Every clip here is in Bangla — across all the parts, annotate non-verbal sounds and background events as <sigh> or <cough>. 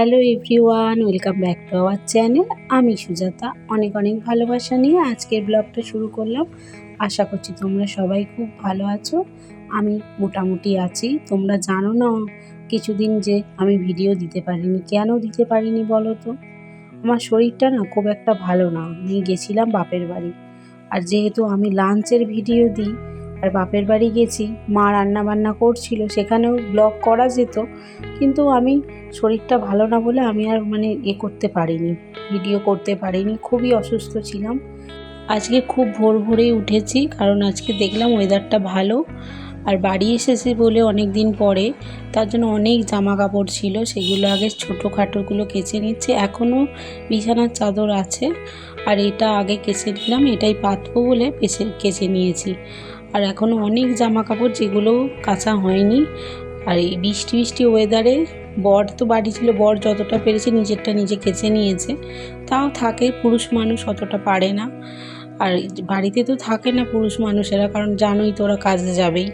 Hello everyone, welcome back to our channel. আমি সুজাতা, অনেক অনেক ভালোবাসা নিয়ে আজকের ব্লগটা শুরু করলাম। আশা করছি তোমরা সবাই খুব ভালো আছো। আমি মোটামুটি আছি। তোমরা জানো না কিছুদিন যে আমি ভিডিও দিতে পারিনি। কেন দিতে পারিনি বলো তো? আমার শরীরটা না খুব একটা ভালো না। আমি গেছিলাম বাপের বাড়ি। আর যেহেতু আমি লাঞ্চের ভিডিও দিই আর বাপের বাড়ি গেছি, মা রান্না বান্না করছিল, সেখানেও ব্লগ করা যেত, কিন্তু আমি শরীরটা ভালো না বলে আমি আর মানে এ করতে পারিনি ভিডিও করতে পারিনি, খুবই অসুস্থ ছিলাম। আজকে খুব ভোর ভোরেই উঠেছি, কারণ আজকে দেখলাম ওয়েদারটা ভালো, আর বাড়ি এসেছি বলে অনেক দিন পরে, তার জন্য অনেক জামা কাপড় ছিল, সেগুলো আগে ছোটোখাটোগুলো কেচে নিচ্ছে এখনও বিছানার চাদর আছে, আর এটা আগে কেচে নিলাম, এটাই পাতবো বলে কেচে নিয়েছি। আর এখনও অনেক জামা কাপড় যেগুলো কাঁচা হয়নি। আর এই বৃষ্টি বৃষ্টি ওয়েদারে বর তো বাড়ি ছিল, বর যতটা পেরেছে নিজেরটা নিজে কেচে নিয়েছে। তাও থাকে, পুরুষ মানুষ অতটা পারে না। আর বাড়িতে তো থাকে না পুরুষ মানুষেরা, কারণ জানোই তো ওরা কাজে যাবেই।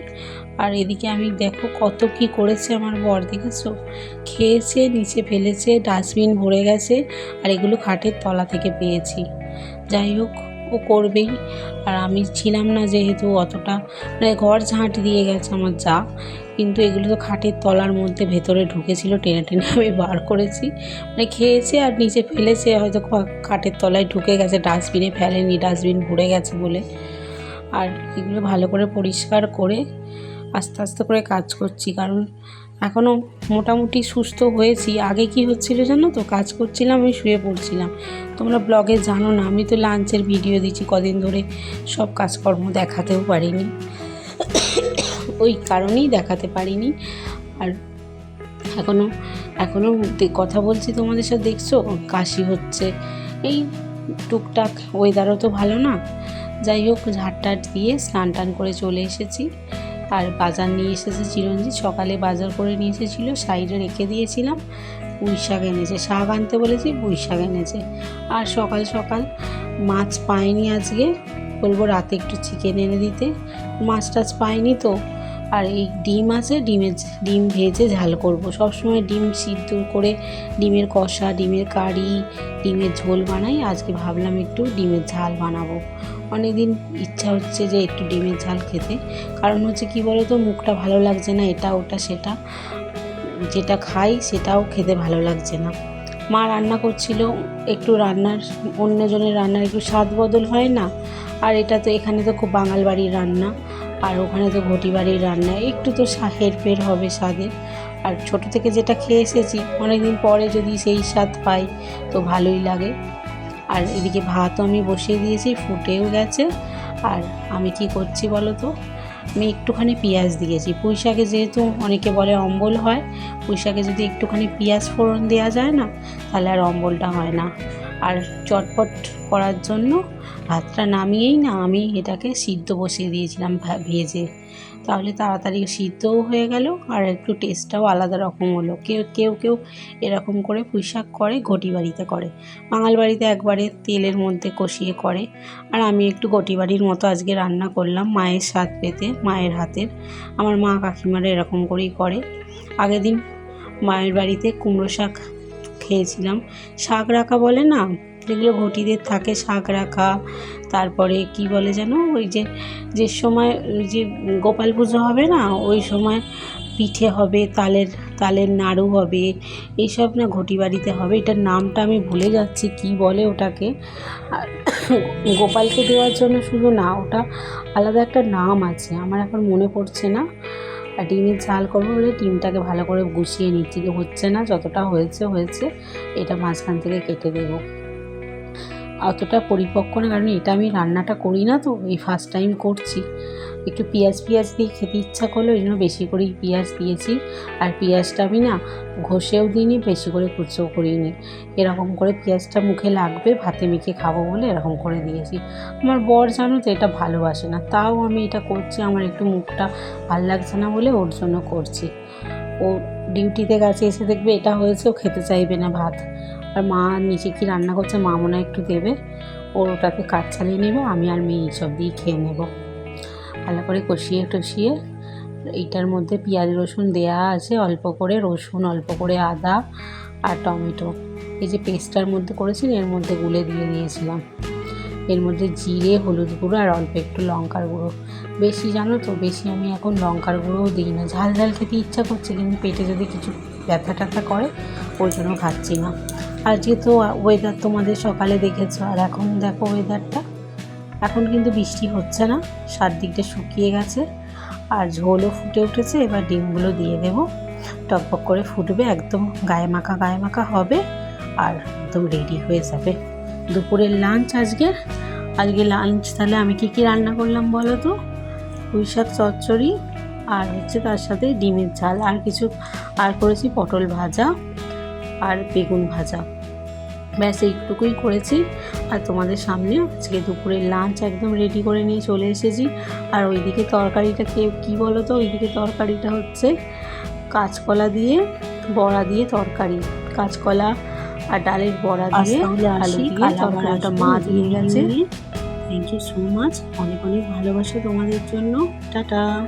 আর এদিকে আমি দেখো কত কি করেছে আমার বর, দেখেছ? খেয়েছে, নিচে ফেলেছে ডাস্টবিন ভরে গেছে, আর এগুলো খাটের তলা থেকে পেয়েছি। যাই হোক ও করবেই আর আমি ছিলাম না যেহেতু অতটা মানে ঘর ঝাঁট দিয়ে গেছে আমার যা। কিন্তু এগুলো তো খাটের তলার মধ্যে ভেতরে ঢুকেছিল, টেনে টেনে আমি বার করেছি। মানে খেয়েছে আর নিচে ফেলেছে, হয়তো খাটের তলায় ঢুকে গেছে, ডাস্টবিনে ফেলেনি, ডাস্টবিন ভরে গেছে বলে। আর এগুলো ভালো করে পরিষ্কার করে আস্তে আস্তে করে কাজ করছি, কারণ এখনও মোটামুটি সুস্থ হয়েছি। আগে কি হচ্ছিল জানো তো? কাজ করছিলাম, আমি শুয়ে পড়ছিলাম। তোমরা ব্লগে জানো না, আমি তো লাঞ্চের ভিডিও দিচ্ছি কদিন ধরে। সব কাজকর্ম দেখাতেও পারিনি। ওই কারণেই দেখাতে পারিনি। আর এখনও এখনও কথা বলছি তোমাদের সাথে, দেখছ? কাশি হচ্ছে। এই টুকটাক ওয়েদারও তো ভালো না। যাই হোক ঝাড়টাট দিয়ে স্নান টান করে চলে এসেছি। আর বাজার নিয়ে এসেছে চিরঞ্জিত। সকালে বাজার করে নিয়ে এসেছিল সাইডে রেখে দিয়েছিলাম। পুঁই শাক এনেছে, শাক আনতে বলেছি পুঁই শাক এনেছে। আর সকাল সকাল মাছ পাইনি আজকে। বলব রাতে একটু চিকেন এনে দিতে। মাছ টাছ পাইনি তো। আর এই ডিম আছে, ডিমের ডিম ভেজে ঝাল করব। সবসময় ডিম সিদ্ধ করে ডিমের কষা, ডিমের কারি, ডিমের ঝোল বানাই। আজকে ভাবলাম একটু ডিমের ঝাল বানাবো। অনেকদিন ইচ্ছা হচ্ছে যে একটু ডিমের ঝাল খেতে। কারণ হচ্ছে কি বলো তো মুখটা ভালো লাগছে না, এটা, ওটা, সেটা। যেটা খাই সেটাও খেতে ভালো লাগছে না। মা রান্না করছিল, একটু রান্নার, অন্যজনের রান্নার একটু স্বাদ বদল হয় না। আর এটা তো এখানে তো খুব বাঙাল বাড়ির রান্না, আর ওখানে তো ঘটি বাড়ির রান্না। একটু তো হেরফের হবে স্বাদের আর ছোট থেকে যেটা খেয়ে এসেছি, অনেকদিন পরে যদি সেই স্বাদ পাই, তো ভালোই লাগে। আর এদিকে ভাতও আমি বসিয়ে দিয়েছি, ফুটেও গেছে। আর আমি কি করছি বলো তো? আমি একটুখানি পেঁয়াজ দিয়েছি। পুঁই শাকে যেহেতু অনেকে বলে অম্বল হয় পুঁই শাকে যদি একটুখানি পেঁয়াজ ফোড়ন দেওয়া যায় না, তাহলে আর অম্বলটা হয় না। আর চটপট করার জন্য ভাতটা নামিয়েই না, আমি এটাকে সিদ্ধ বসিয়ে দিয়েছিলাম ভেজে। তাহলে তাড়াতাড়ি সিদ্ধও হয়ে গেল আর একটু টেস্টটাও আলাদা রকম হলো। কেউ কেউ কেউ এরকম করে পুঁই শাক করে ঘটি বাড়িতে করে। বাঙাল বাড়িতে একবারে তেলের মধ্যে কষিয়ে করে। আর আমি একটু ঘটি বাড়ির মতো আজকে রান্না করলাম মায়ের স্বাদ পেতে, মায়ের হাতের। আমার মা কাকিমারা এরকম করেই করে। আগের দিন মায়ের বাড়িতে কুমড়ো শাক খেয়েছিলাম। শাক রাখা বলে না যেগুলো ঘটিদের থাকে শাক রাখা, তারপরে কি বলে যেন, ওই যে যে সময় যে গোপাল পুজো হবে না, ওই সময় পিঠে হবে, তালের তালের নাড়ু হবে এইসব না ঘটি বাড়িতে হবে, এটার নামটা আমি ভুলে যাচ্ছি, কি বলে ওটাকে। আর <coughs> গোপালকে দেওয়ার জন্য শুধু না, ওটা আলাদা একটা নাম আছে, আমার এখন মনে পড়ছে না। আর ডিমের ঝাল করব বলে ডিমটাকে ভালো করে গুছিয়ে নিচ্ছি হচ্ছে না, যতটা হয়েছে হয়েছে, এটা মাঝখান থেকে কেটে দেবো। অতটা পরিপক্ক না, কারণ এটা আমি রান্নাটা করি না তো, এই ফার্স্ট টাইম করছি। একটু পেঁয়াজ পেঁয়াজ দিয়ে খেতে ইচ্ছা করল ওই জন্য বেশি করেই পেঁয়াজ দিয়েছি। আর পেঁয়াজটা আমি না ঘষেও দিইনি, বেশি করে কুচোও করিনি। এরকম করে পেঁয়াজটা মুখে লাগবে, ভাতে মেখে খাব বলে এরকম করে দিয়েছি। আমার বর জানো তো এটা ভালোবাসে না, তাও আমি এটা করছি, আমার একটু মুখটা ভালো লাগছে না বলে ওর জন্য করছি। ও ডিউটিতে গেছে, এসে দেখবে এটা হয়েছে, ও খেতে চাইবে না ভাত। আর মা নিচে কি রান্না করছে মা মনে একটু দেবে। ওর ওটাকে কাজ চালিয়ে নেবে, আমি আর মেয়ে এইসব দিয়ে খেয়ে নেব। ভালো করে কষিয়ে টষিয়ে এইটার মধ্যে পেঁয়াজ, রসুন দেয়া আছে, অল্প করে রসুন, অল্প করে আদা আর টমেটো। এই যে পেস্টটার মধ্যে করেছি এর মধ্যে গুলে দিয়ে দিয়েছিলাম। এর মধ্যে জিরে, হলুদ গুঁড়ো আর অল্প একটু লঙ্কার গুঁড়ো। বেশি জানো তো, বেশি আমি এখন লঙ্কার গুঁড়োও দিই না। ঝাল ঝাল খেতে ইচ্ছা করছে, কিন্তু পেটে যদি কিছু ব্যথা ট্যাথা করে ওই জন্য খাচ্ছি না। আজকে তো ওয়েদার তোমাদের সকালে দেখেছ, আর এখন দেখো ওয়েদারটা এখন কিন্তু বৃষ্টি হচ্ছে না চারদিকটা শুকিয়ে গেছে, আর ঝোলও ফুটে উঠেছে, এবার ডিমগুলো দিয়ে দেবো। টকবক করে ফুটবে, একদম গায়ে মাখা গায়ে মাখা হবে, আর একদম রেডি হয়ে যাবে। দুপুরের লাঞ্চ আজকে আজকে লাঞ্চ তাহলে আমি কি কি রান্না করলাম বলো তো? পুঁই শাক, চচ্চড়ি, আর হচ্ছে তার সাথে ডিমের ঝাল। আর কিছু, আর করেছি পটল ভাজা। আর বেগুন ভাজা। ব্যাস এইটুকুই করেছি। আর তোমাদের সামনে আজকে দুপুরের লাঞ্চ একদম রেডি করে নিয়ে চলে এসেছি। আর ওইদিকে তরকারিটা কে কী বলো তো ওইদিকে তরকারিটা হচ্ছে কাঁচকলা দিয়ে বড়া দিয়ে তরকারি। কাঁচকলা আর ডালের বড়া দিয়ে আলু দিয়ে তরকারিটা মা দিয়ে গেছে থ্যাংক ইউ সো মাচ অনেক অনেক ভালোবাসা তোমাদের জন্য। টাটা।